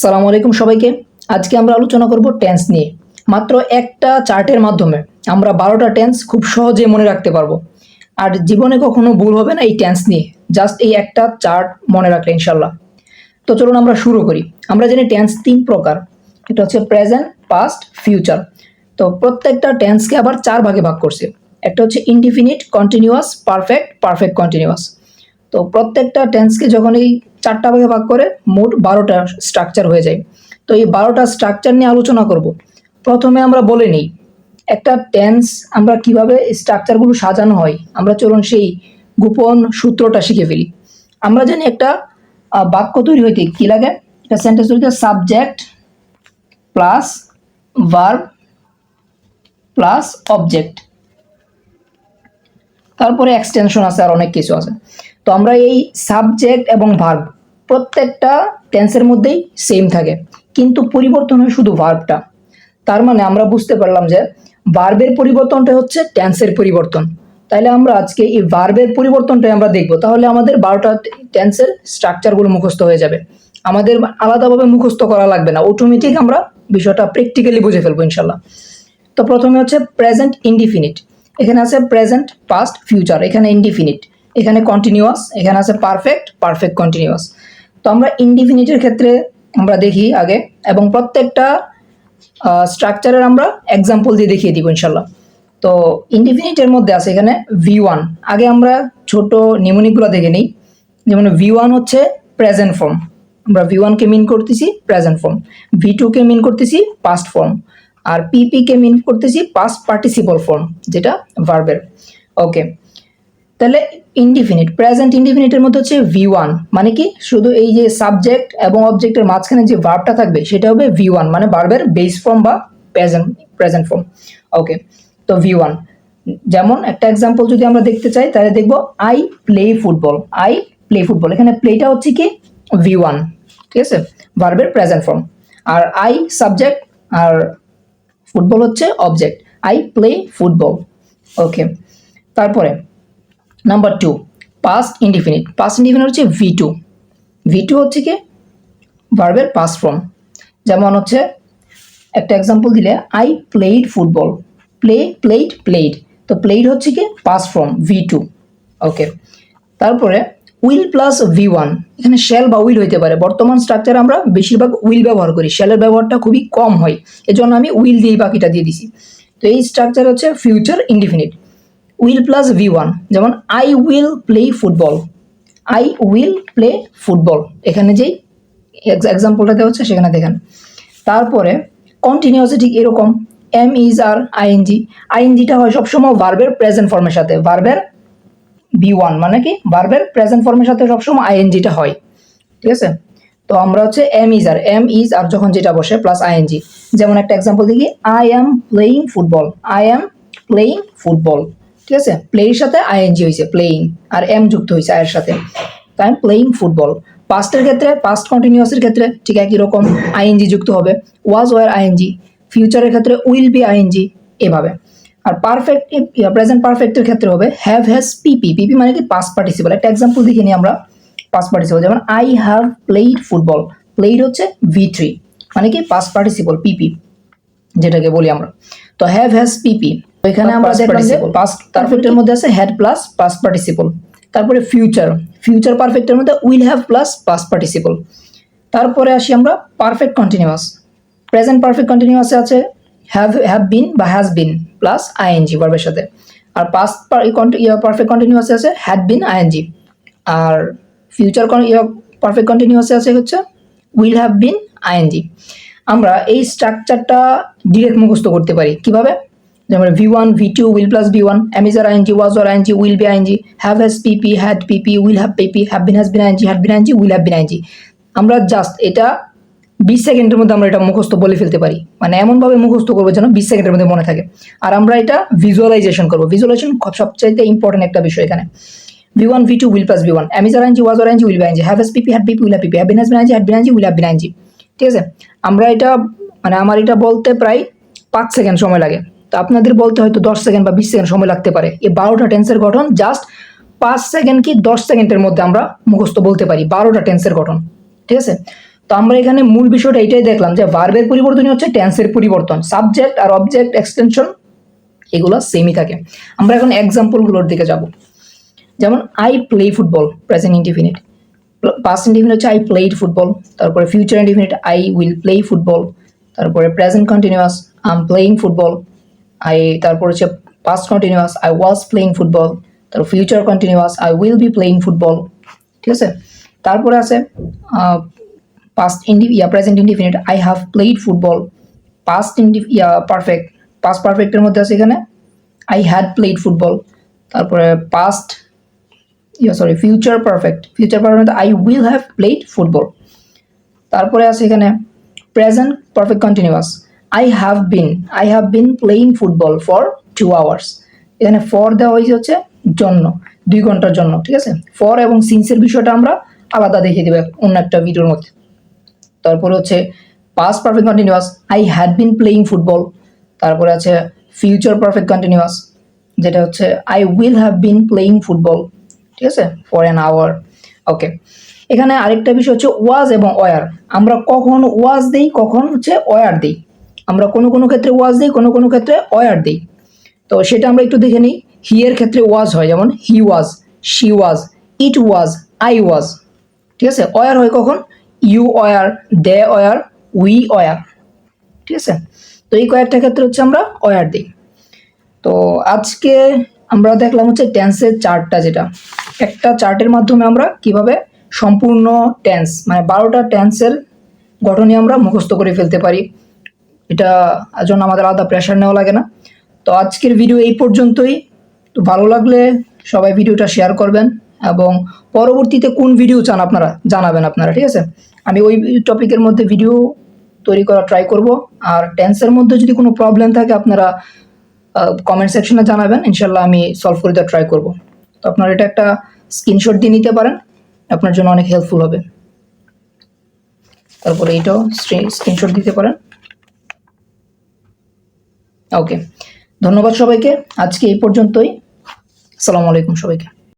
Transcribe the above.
সালাম আলাইকুম সবাইকে। আজকে আমরা আলোচনা করব টেন্স নিয়ে। মাত্র একটা চার্টের মাধ্যমে আমরা বারোটা টেন্স খুব সহজে মনে রাখতে পারব। আর জীবনে কখনো ভুল হবে না এই টেন্স নিয়ে। জাস্ট এই একটা চার্ট মনে রাখলে ইনশাল্লাহ তো চলুন আমরা শুরু করি। আমরা জানি টেন্স তিন প্রকার। এটা হচ্ছে প্রেজেন্ট পাস্ট ফিউচার তো প্রত্যেকটা টেন্সকে আবার চার ভাগে ভাগ করছে। একটা হচ্ছে indefinite continuous perfect perfect continuous তো প্রত্যেকটা টেন্সকে যখন এই চারটা ভাগে ভাগ করে মোট বারোটা স্ট্রাকচার হয়ে যায়। তো এই বারোটা স্ট্রাকচার নিয়ে আলোচনা করব। প্রথমে আমরা বলে নিই একটা টেন্স আমরা কীভাবে স্ট্রাকচারগুলো সাজানো হয়। আমরা চলুন সেই গোপন সূত্রটা শিখে ফেলি। আমরা জানি একটা বাক্য তৈরি হইতে কি লাগে? একটা সেন্টেন্স তৈরি subject plus verb plus object তারপরে এক্সটেনশন আছে আর অনেক কিছু আছে। তো আমরা এই সাবজেক্ট এবং ভার্ব প্রত্যেকটা টেন্সের মধ্যেই সেম থাকে। কিন্তু পরিবর্তন হয় শুধু ভার্বটা তার মানে আমরা বুঝতে পারলাম যে ভার্বের পরিবর্তনটা হচ্ছে টেন্সের পরিবর্তন। তাইলে আমরা আজকে এই ভার্বের পরিবর্তনটাই আমরা দেখব। তাহলে আমাদের বারোটা টেন্সের স্ট্রাকচারগুলো মুখস্থ হয়ে যাবে। আমাদের আলাদাভাবে মুখস্থ করা লাগবে না। অটোমেটিক আমরা বিষয়টা প্র্যাকটিক্যালি বুঝে ফেলব ইনশাল্লাহ তো প্রথমে হচ্ছে প্রেজেন্ট ইনডিফিনিট এখানে আছে প্রেজেন্ট পাস্ট ফিউচার এখানে ইনডিফিনিট এখানে কন্টিনিউয়াস এখানে আছে পারফেক্ট পারফেক্ট কন্টিনিউয়াস তো আমরা ইনডিফিনিটের ক্ষেত্রে আমরা দেখি আগে, এবং প্রত্যেকটা স্ট্রাকচারের আমরা এক্সাম্পল দিয়ে দেখিয়ে দিব ইনশাল্লাহ তো ইনডিফিনিটের মধ্যে আছে এখানে ভি ওয়ান আগে আমরা ছোট নিমোনিকগুলো দেখে নিই। যেমন ভি ওয়ান হচ্ছে প্রেজেন্ট ফর্ম আমরা ভি ওয়ানকে মিন করতেছি প্রেজেন্ট ফর্ম ভি টুকে মিন করতেছি পাস্ট ফর্ম আর পিপি কে মিন করতেছি পাস্ট পার্টিসিপল ফর্ম যেটা ভার্বের ওকে তাহলে ইনডিফিনিট প্রেজেন্ট ইনডিফিনিটের মধ্যে হচ্ছে ভি ওয়ান মানে কি? শুধু এই যে সাবজেক্ট এবং অবজেক্টের মাঝখানে যে ভার্বটা থাকবে, সেটা হবে ভি ওয়ান মানে ভার্বের বেস ফর্ম বা প্রেজেন্ট প্রেজেন্ট ফর্ম ওকে তো ভি ওয়ান যেমন একটা এক্সাম্পল যদি আমরা দেখতে চাই, তাহলে দেখব I play football I play football এখানে প্লেটা হচ্ছে কি? ভি ওয়ান ঠিক আছে? ভার্বের প্রেজেন্ট ফর্ম আর আই সাবজেক্ট আর ফুটবল হচ্ছে object I play football okay তারপরে number two past indefinite past indefinite হচ্ছে ভি টু ভি টু হচ্ছে কি? ভার্বের পাস্ট ফর্ম যেমন হচ্ছে, একটা এক্সাম্পল দিলে I played football play played played তো প্লেড হচ্ছে কি? Past form V two okay তারপরে উইল প্লাস ভি ওয়ান এখানে শেল বা উইল হইতে পারে। বর্তমান স্ট্রাকচারে আমরা বেশিরভাগ উইল ব্যবহার করি। শেলের ব্যবহারটা খুবই কম হয়। এজন্য আমি উইল দিয়ে বাকিটা দিয়ে দিছি। তো এই স্ট্রাকচার হচ্ছে future indefinite will plus V one যেমন I will play football I will play football এখানে যেই এক্সাম্পলটা দেওয়া হচ্ছে, সেখানে দেখেন। তারপরে কন্টিনিউয়াসে ঠিক এরকম। এম ইজ আর আইএনজি আইএনজিটা হয় সবসময় ভার্বের প্রেজেন্ট ফর্মের সাথে। ভার্বের বি ওয়ান মানে কি? ভার্বের প্রেজেন্ট ফর্মের সাথে সবসময় আইএনজিটা হয়। ঠিক আছে? তো আমরা হচ্ছে am is are am is are যখন যেটা বসে প্লাস আইএনজি যেমন একটা এক্সাম্পল দেখি। I am playing football I am playing football ঠিক আছে? প্লেয়ের সাথে আইএনজি হয়েছে প্লেয়িং আর এম যুক্ত হয়েছে আয়ের সাথে। তাই প্লেয়িং ফুটবল পাস্টের ক্ষেত্রে পাস্ট কন্টিনিউয়াসের ক্ষেত্রে ঠিক একই রকম আইএনজি যুক্ত হবে। ওয়াজ ওয়ার আইএনজি ফিউচারের ক্ষেত্রে উইল বি আইএনজি এভাবে। আর পারফেক্ট প্রেজেন্ট পারফেক্টের ক্ষেত্রে হবে হ্যাভ হ্যাজ পিপি পিপি মানে কি? পাস্ট পার্টিসিপল একটা এক্সাম্পল দেখে নিই আমরা। পাস্ট পার্টিসিপল যেমন I have played football played হচ্ছে ভি থ্রি মানে কি? পাস্ট পার্টিসিপল পিপি যেটাকে বলি আমরা। তো হ্যাভ হ্যাজ পিপি এখানে আমরা দেখলাম যে পাস্ট পারফেক্টের মধ্যে আছে হ্যাড প্লাস পাস্ট পার্টিসিপল তারপরে ফিউচার ফিউচার পারফেক্টের মধ্যে will have plus past participle তারপরে আসি আমরা পারফেক্ট কন্টিনিউয়াস প্রেজেন্ট পারফেক্ট কন্টিনিউয়াসে আছে হ্যাভ হ্যাভ বিন বা হ্যাজ বিন প্লাস আইএনজি ভার্বের সাথে। আর পাস্ট পারফেক্ট কন্টিনিউয়াসে আছে হ্যাড বিন আইএনজি আর ফিউচার পারফেক্ট কন্টিনিউয়াসে আছে হচ্ছে উইল হ্যাভ বিন আইএনজি আমরা এই স্ট্রাকচারটা ডিরেক্ট মুখস্থ করতে পারি। কীভাবে? যেমন V one V two will plus V one am is are ING was were ING will be ING have has PP had PP will have PP have been has been ING had been ING will have been ING আমরা just এটা বিশ সেকেন্ডের মধ্যে আমরা এটা মুখস্থ বলে ফেলতে পারি মানে এমনভাবে মুখস্থ করব যেন বিশ সেকেন্ডের মধ্যে মনে থাকে আর আমরা এটা ভিজুয়ালাইজেশন করব ভিজুয়ালাইজেশন সবচাইতে ইম্পর্টেন্ট একটা বিষয় এখানে V one V two will plus V one am is are ING was ING will be ING have has PP had PP will have PP have been has been ING had been ING will have been ING ঠিক আছে আমরা এটা মানে আমার এটা বলতে প্রায় পাঁচ সেকেন্ড সময় লাগে তো আপনাদের বলতে হয়তো দশ সেকেন্ড বা বিশ সেকেন্ড সময় লাগতে পারে। এই বারোটা টেন্সের গঠন জাস্ট পাঁচ সেকেন্ড কি দশ সেকেন্ডের মধ্যে আমরা মুখস্থ বলতে পারি, বারোটা টেন্সের গঠন, ঠিক আছে? তো আমরা এখানে মূল বিষয়টা এটাই দেখলাম যে ভার্বের পরিবর্তনই হচ্ছে টেন্সের পরিবর্তন সাবজেক্ট আর অবজেক্ট এক্সটেনশন এগুলো সেমই থাকে। আমরা এখন এক্সাম্পলগুলোর দিকে যাব। যেমন I play football present indefinite past indefinite হচ্ছে আই প্লেড ফুটবল তারপরে future indefinite I will play football তারপরে present continuous I am playing football I তারপর হচ্ছে past continuous I was playing football তারপর future continuous I will be playing football ঠিক আছে? তারপরে আছে past indi yeah present indefinite I have played football past indi yeah perfect past পারফেক্টের মধ্যে আছে এখানে আই হ্যাড প্লেড ফুটবল তারপরে past yeah sorry future perfect future perfect I will have played football তারপরে আছে এখানে present perfect continuous I have been I have been playing football for two hours এখানে for দেওয়া হয়েছে হচ্ছে জন্য, দুই ঘণ্টার জন্য, ঠিক আছে? ফর এবং সিন্সের বিষয়টা আমরা আলাদা দেখিয়ে দেবো অন্য একটা ভিডিওর মধ্যে। তারপরে হচ্ছে past perfect continuous I had been playing football তারপরে আছে ফিউচার পারফেক্ট কন্টিনিউয়াস যেটা হচ্ছে I will have been playing football ঠিক আছে? ফর অ্যান আওয়ার ওকে এখানে আরেকটা বিষয় হচ্ছে ওয়াজ এবং ওয়ার আমরা কখন ওয়াজ দিই, কখন হচ্ছে ওয়ার দিই। আমরা কোনো কোনো ক্ষেত্রে ওয়াজ দিই, কোনো কোনো ক্ষেত্রে ওয়ার দিই। তো সেটা আমরা একটু দেখে নিই। হি এর ক্ষেত্রে ওয়াজ হয়, যেমন হি was she was it was I was ঠিক আছে? ওয়ার হয় কখন? You were they were we were ঠিক আছে? তো এই কয়েকটা ক্ষেত্রে হচ্ছে আমরা ওয়ার দিই। তো আজকে আমরা দেখলাম হচ্ছে টেন্সের চার্টটা যেটা। একটা চার্টের মাধ্যমে আমরা কীভাবে সম্পূর্ণ টেন্স মানে বারোটা টেন্সের গঠনই আমরা মুখস্থ করে ফেলতে পারি। এটা জন্য আমাদের আলাদা প্রেশার নেওয়া লাগে না। তো আজকের ভিডিও এই পর্যন্তই। তো ভালো লাগলে সবাই ভিডিওটা শেয়ার করবেন এবং পরবর্তীতে কোন ভিডিও চান আপনারা জানাবেন আপনারা, ঠিক আছে? আমি ওই টপিকের মধ্যে ভিডিও তৈরি করা ট্রাই করব। আর টেন্সের মধ্যে যদি কোনো প্রবলেম থাকে, আপনারা কমেন্ট সেকশনে জানাবেন। ইনশাল্লাহ আমি সলভ করে দেওয়ার ট্রাই করব। তো আপনারা এটা একটা স্ক্রিনশট দিয়ে নিতে পারেন। আপনার জন্য অনেক হেল্পফুল হবে। তারপরে এইটাও স্ক্রিনশট দিতে পারেন। ওকে ধন্যবাদ সবাইকে। আজকে এই পর্যন্তই। আসসালামু আলাইকুম সবাইকে।